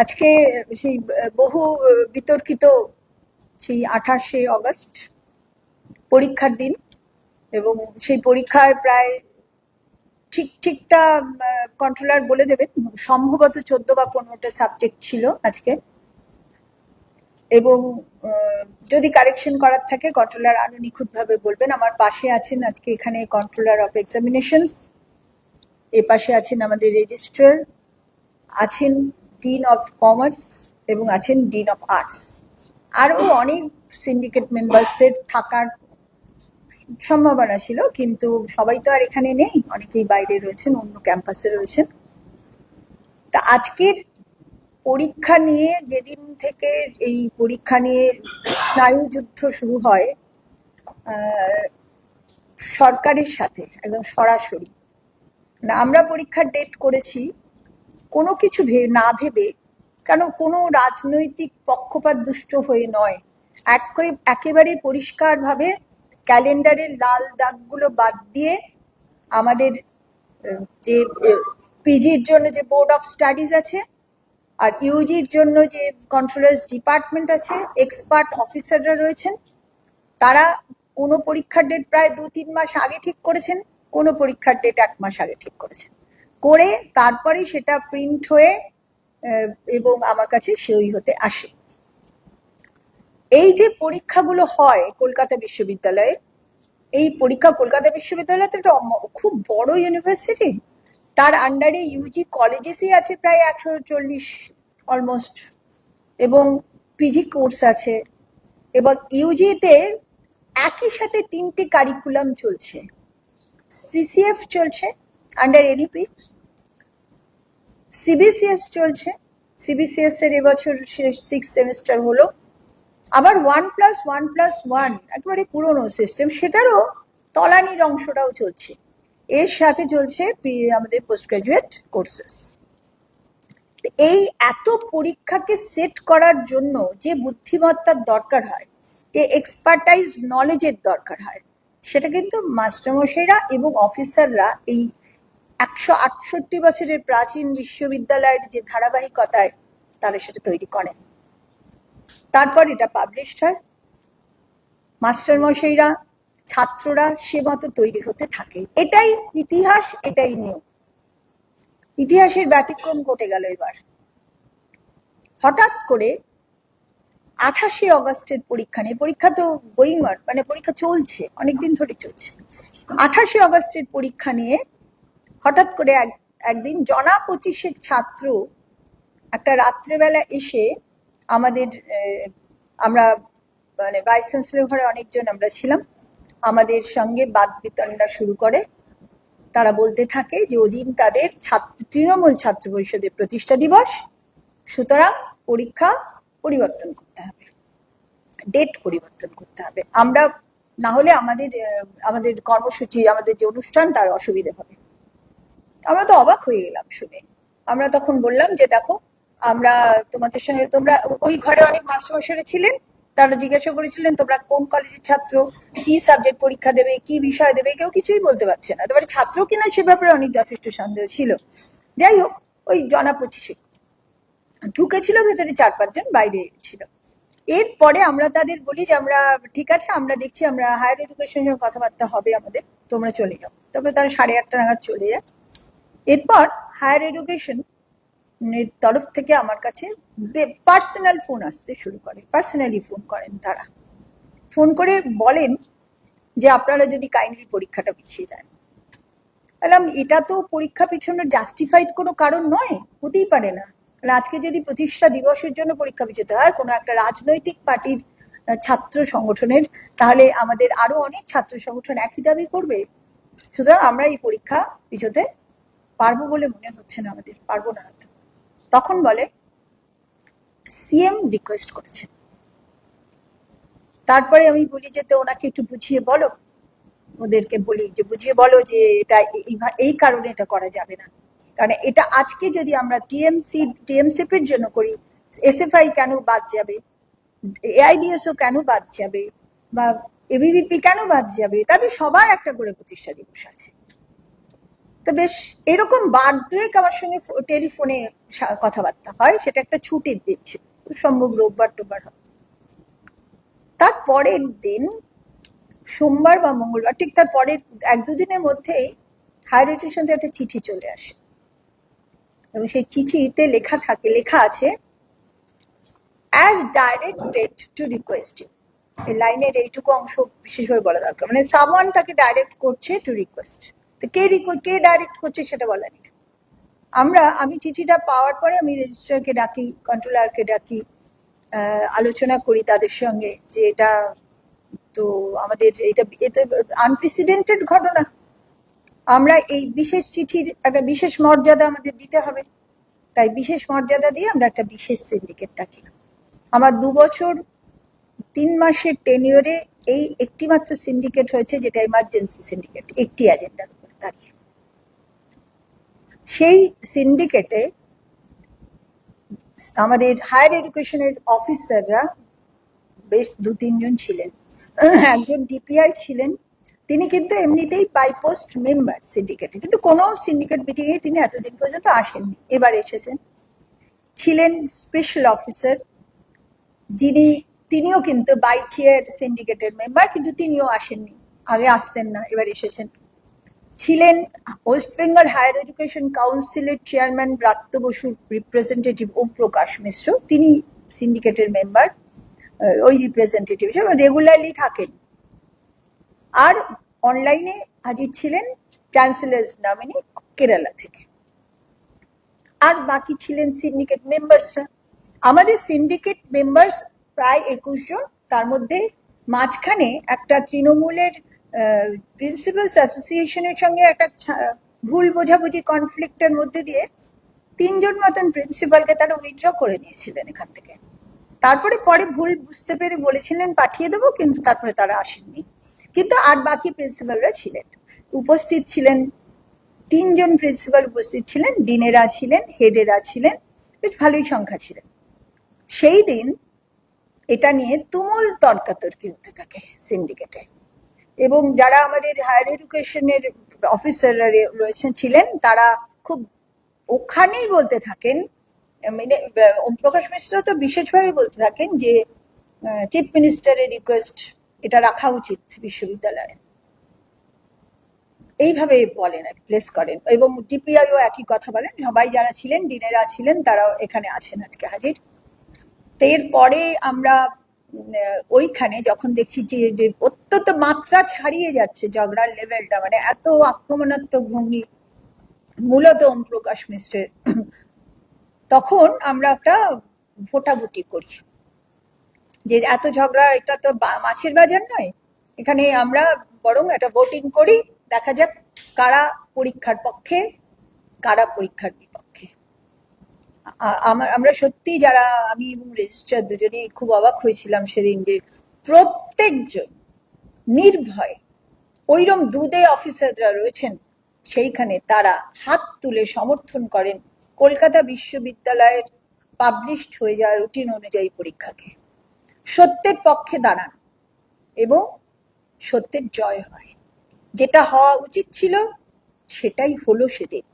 আজকে সেই বহু বিতর্কিত সেই আঠাশে অগস্ট পরীক্ষার দিন এবং সেই পরীক্ষায় প্রায় ঠিক, ঠিকটা কন্ট্রোলার বলে দেবেন। সম্ভবত চোদ্দ বা পনেরোটা সাবজেক্ট ছিল আজকে। এবং যদি কারেকশন করার থাকে কন্ট্রোলার আরও নিখুঁতভাবে বলবেন। আমার পাশে আছেন আজকে এখানে কন্ট্রোলার অফ এক্সামিনেশনস এ পাশে আছেন আমাদের রেজিস্ট্রার আছেন ডিন অফ কমার্স এবং আছেন ডিন অফ আর্টস আরও অনেক সিন্ডিকেট মেম্বার্সদের থাকার সম্ভাবনা ছিল, কিন্তু সবাই তো আর এখানে নেই। অনেকেই বাইরে রয়েছেন, অন্য ক্যাম্পাসে রয়েছেন। তা আজকের পরীক্ষা নিয়ে, যেদিন থেকে এই পরীক্ষা নিয়ে স্নায়ুযুদ্ধ শুরু হয় সরকারের সাথে, একদম সরাসরি। আমরা পরীক্ষার ডেট করেছি কোনো কিছু না ভেবে, কেন কোনো রাজনৈতিক পক্ষপাত দুষ্ট হয়ে নয়। একেবারে পরিষ্কারভাবে ক্যালেন্ডারের লাল দাগগুলো বাদ দিয়ে আমাদের যে পিজির জন্য যে বোর্ড অফ স্টাডিজ আছে, আর ইউজির জন্য যে কন্ট্রোলার্স ডিপার্টমেন্ট আছে, এক্সপার্ট অফিসাররা রয়েছেন, তারা কোনো পরীক্ষার ডেট প্রায় দু তিন মাস আগে ঠিক করেছেন, কোনো পরীক্ষার ডেট এক মাস আগে ঠিক করেছেন। করে তারপরে সেটা প্রিন্ট হয়ে এবং আমার কাছে সই হতে আসে। এই যে পরীক্ষাগুলো হয় কলকাতা বিশ্ববিদ্যালয়ে, এই পরীক্ষা কলকাতা বিশ্ববিদ্যালয় তো একটা খুব বড় ইউনিভার্সিটি তার আন্ডারে ইউজি কলেজেসই আছে প্রায় একশো চল্লিশ অলমোস্ট এবং পিজি কোর্স আছে, এবং ইউজিতে একই সাথে তিনটে কারিকুলাম চলছে। সিসিএফ চলছে আন্ডার এনইপি সিবিসিএস চলছে। সিবিসিএস এর এবছর সিক্স সেমিস্টার হলো। আবার one plus one plus one একেবারে পুরনো সিস্টেম সেটারও তলানির অংশটাও চলছে। এর সাথে চলছে আমাদের পোস্ট গ্রাজুয়েট কোর্সেস এই এত পরীক্ষাকে সেট করার জন্য যে বুদ্ধিমত্তার দরকার হয়, যে এক্সপার্টাইজ নলেজের দরকার হয়, সেটা কিন্তু মাস্টারমশাইরা এবং অফিসাররা এই একশো আটষট্টি বছরের প্রাচীন বিশ্ববিদ্যালয়ের যে ধারাবাহিকতায় তারা সেটা তৈরি করেন। তারপর এটা পাবলিশড হয়। মাস্টারমশাইরা, ছাত্ররা সে মতো তৈরি হতে থাকে। এটাই ইতিহাস, এটাই নিয়ম। ইতিহাসের ব্যতিক্রম ঘটে গেল এবার। হঠাৎ করে আঠাশে অগস্টের পরীক্ষা নিয়ে, পরীক্ষা তো গোয়িং মানে পরীক্ষা চলছে, অনেকদিন ধরে চলছে। আঠাশে অগস্টের পরীক্ষা নিয়ে হঠাৎ করে এক, একদিন জনা পঁচিশের ছাত্র একটা রাত্রেবেলা এসে আমাদের আমরা মানে ভাইস চ্যান্সেলর ঘরে অনেকজন আমরা ছিলাম, আমাদের সঙ্গে বাদ বিতণ্ডা শুরু করে। তারা বলতে থাকে যে ওদিন তাদের ছাত্র, তৃণমূল ছাত্র পরিষদের প্রতিষ্ঠা দিবস, সুতরাং পরীক্ষা পরিবর্তন করতে হবে, ডেট পরিবর্তন করতে হবে। আমরা না হলে আমাদের আমাদের কর্মসূচি, আমাদের যে অনুষ্ঠান, তার অসুবিধে হবে। আমরা তো অবাক হয়ে গেলাম শুনে। আমরা তখন বললাম যে, দেখো, আমরা তোমাদের সঙ্গে, তোমরা ওই ঘরে অনেক মাস্টারমশাইরা ছিলেন, তারা জিজ্ঞাসা করেছিলেন, তোমরা কোন কলেজের ছাত্র? কি সাবজেক্ট পরীক্ষা দেবে? কি বিষয় দেবে? কেউ কিছুই বলতে পারছে না। তারপরে ছাত্র কিনা সে ব্যাপারে অনেক যথেষ্ট সন্দেহ ছিল। যাই হোক, ওই জনা পঁচিশে ঢুকেছিল, ভেতরে চার পাঁচজন বাইরে ছিল। এরপরে আমরা তাদের বলি যে, আমরা, ঠিক আছে, আমরা দেখছি, আমরা হায়ার এডুকেশনের কথাবার্তা হবে আমাদের, তোমরা চলে যাও। তবে তারা সাড়ে আটটা নাগাদ চলে যায়। এরপর হায়ার এডুকেশন তরফ থেকে আমার কাছে পার্সোনাল ফোন আসতে শুরু করে, পার্সোনালি ফোন করেন তারা। ফোন করে বলেন যে আপনারা যদি কাইন্ডলি পরীক্ষাটা পিছিয়ে যান বললাম, এটা তো পরীক্ষা পিছনের জাস্টিফাইড কোনো কারণ নয়, হতেই পারে না। আজকে যদি প্রতিষ্ঠা দিবসের জন্য পরীক্ষা পিছোতে হয়, কোনো একটা রাজনৈতিক পার্টির ছাত্র সংগঠনের, তাহলে আমাদের আরও অনেক ছাত্র সংগঠন একই দাবি করবে। সুতরাং আমরা এই পরীক্ষা পিছোতে পারব বলে মনে হচ্ছে না আমাদের, পারব না হয়তো। তখন বলে সিএম রিকোয়েস্ট করেছেন তারপরে আমি বলি যে, তো ওনাকে একটু বুঝিয়ে বলো। ওদেরকে বলি যে, বুঝিয়ে বলো যে, এটা এই- কারণে এটা করা যাবে না। কারণ এটা আজকে যদি আমরা টিএমসি টিএমসিপির জন্য করি এসএফআই কেন বাদ যাবে? এআইডিএসও কেন বাদ যাবে? বা এবিভিপি কেন বাদ যাবে? তাদের সবার একটা করে প্রতিষ্ঠা দিবস আছে। তো বেশ এরকম বার দুয়েক আমার সঙ্গে টেলিফোনে কথাবার্তা হয়, সেটা একটা ছুটির দিন ছিল। সম্ভব রোববার টোববার তার পরের দিন সোমবার বা মঙ্গলবার, ঠিক তার পরের এক দুদিনের মধ্যেই হায়ার এডুকেশন থেকে একটা চিঠি চলে আসে। এবং সেই চিঠিতে লেখা থাকে, লেখা আছে অ্যাজ ডাইরেক্টেড টু রিকোয়েস্ট এই লাইনের এইটুকু অংশ বিশেষভাবে বলা দরকার। মানে সামওয়ান তাকে ডাইরেক্ট করছে টু রিকোয়েস্ট তো কে কে ডাইরেক্ট করছে সেটা বলা নেই। আমরা, আমি চিঠিটা পাওয়ার পরে আমি রেজিস্ট্রারকে ডাকি কন্ট্রোলারকে ডাকি আলোচনা করি তাদের সঙ্গে যে এটা তো আমাদের এটা আনপ্রেসিডেন্টেড ঘটনা। আমরা এই বিশেষ চিঠির একটা বিশেষ মর্যাদা আমাদের দিতে হবে। তাই বিশেষ মর্যাদা দিয়ে আমরা একটা বিশেষ সিন্ডিকেট ডাকি। আমার দু বছর, তিন মাসের টেনিওরে এই একটি মাত্র সিন্ডিকেট হয়েছে যেটা এমার্জেন্সি সিন্ডিকেট একটি এজেন্ডার দাঁড়িয়ে সেই সিন্ডিকেটে আমাদের হায়ার এডুকেশনের অফিসাররা বেশ দু, তিনজন ছিলেন। একজন ডিপিআই ছিলেন, তিনি কিন্তু এমনিতেই বাই পোস্ট মেম্বার সিন্ডিকেটে কিন্তু কোনো সিন্ডিকেট মিটিংয়ে তিনি এতদিন পর্যন্ত আসেননি, এবার এসেছেন। ছিলেন স্পেশাল অফিসার যিনি, তিনিও কিন্তু বাই চেয়ার সিন্ডিকেটের মেম্বার কিন্তু তিনিও আসেননি। আগে আসতেন না, এবার এসেছেন। ছিলেন ওয়েস্ট বেঙ্গল হায়ার এডুকেশন কাউন্সিলের চেয়ারম্যান ব্রাত্য বসুর রিপ্রেজেন্টেটিভ ওম প্রকাশ মিশ্র। তিনি সিন্ডিকেটের মেম্বার ওই রিপ্রেজেন্টেটিভ হিসেবে রেগুলারলি থাকেন। আর অনলাইনে হাজির ছিলেন চ্যান্সেলার্স নামিনি কেরালা থেকে। আর বাকি ছিলেন সিন্ডিকেট মেম্বার্সরা আমাদের সিন্ডিকেট মেম্বার্স প্রায় একুশ জন, তার মধ্যে মাঝখানে একটা তৃণমূলের প্রিন্সিপালস অ্যাসোসিয়েশনের সঙ্গে একটা ভুল বোঝাবুঝি কনফ্লিক্টের মধ্যে দিয়ে তিনজন মতন প্রিন্সিপালকে তারা উইথড্র করে নিয়েছিলেন এখান থেকে। তারপরে পরে ভুল বুঝতে পেরে বলেছিলেন, পাঠিয়ে দেবো, কিন্তু তারপরে তারা আসেননি। কিন্তু আর বাকি প্রিন্সিপালরা ছিলেন। উপস্থিত ছিলেন তিনজন প্রিন্সিপাল উপস্থিত ছিলেন, ডিনেরা ছিলেন, হেডেরা ছিলেন, বেশ ভালোই সংখ্যা ছিলেন। সেই দিন এটা নিয়ে তুমুল তর্কাতর্কি হতে থাকে সিন্ডিকেটে এবং যারা আমাদের হায়ার এডুকেশনের অফিসাররা রয়েছেন ছিলেন তারা খুব ওখানেই বলতে থাকেন মানে আহ, ওম প্রকাশ মিশ্র তো বিশেষভাবে বলতে থাকেন যে চিফ মিনিস্টারের রিকোয়েস্ট এটা রাখা উচিত বিশ্ববিদ্যালয়ে। এইভাবে বলেন আর প্লেস করেন। এবং ডিপিআইও একই কথা বলেন সবাই যারা ছিলেন ডিনেরা ছিলেন তারাও এখানে আছেন আজকে হাজির। তো এরপরে আমরা ওইখানে যখন দেখছি যে অত্যন্ত মাত্রা ছাড়িয়ে যাচ্ছে ঝগড়ার লেভেলটা মানে এত আক্রমণাত্মক ভঙ্গি, মূলত ওম প্রকাশ মিশ্রের তখন আমরা একটা ভোটাভুটি করি। যে এত ঝগড়া, এটা তো মাছের বাজার নয়। এখানে আমরা বরং একটা ভোটিং করি, দেখা যাক কারা পরীক্ষার পক্ষে, কারা পরীক্ষার আমার আমরা সত্যি যারা আমি এবং রেজিস্ট্রার দুজনেই খুব অবাক হয়েছিলাম সেদিন যে প্রত্যেকজন নির্ভয় ওইরম দুদে অফিসাররা রয়েছেন, সেইখানে তারা হাত তুলে সমর্থন করেন কলকাতা বিশ্ববিদ্যালয়ের পাবলিশড হয়ে যাওয়া রুটিন অনুযায়ী পরীক্ষাকে। সত্যের পক্ষে দাঁড়ান এবং সত্যের জয় হয়। যেটা হওয়া উচিত ছিল, সেটাই হলো সেদিন।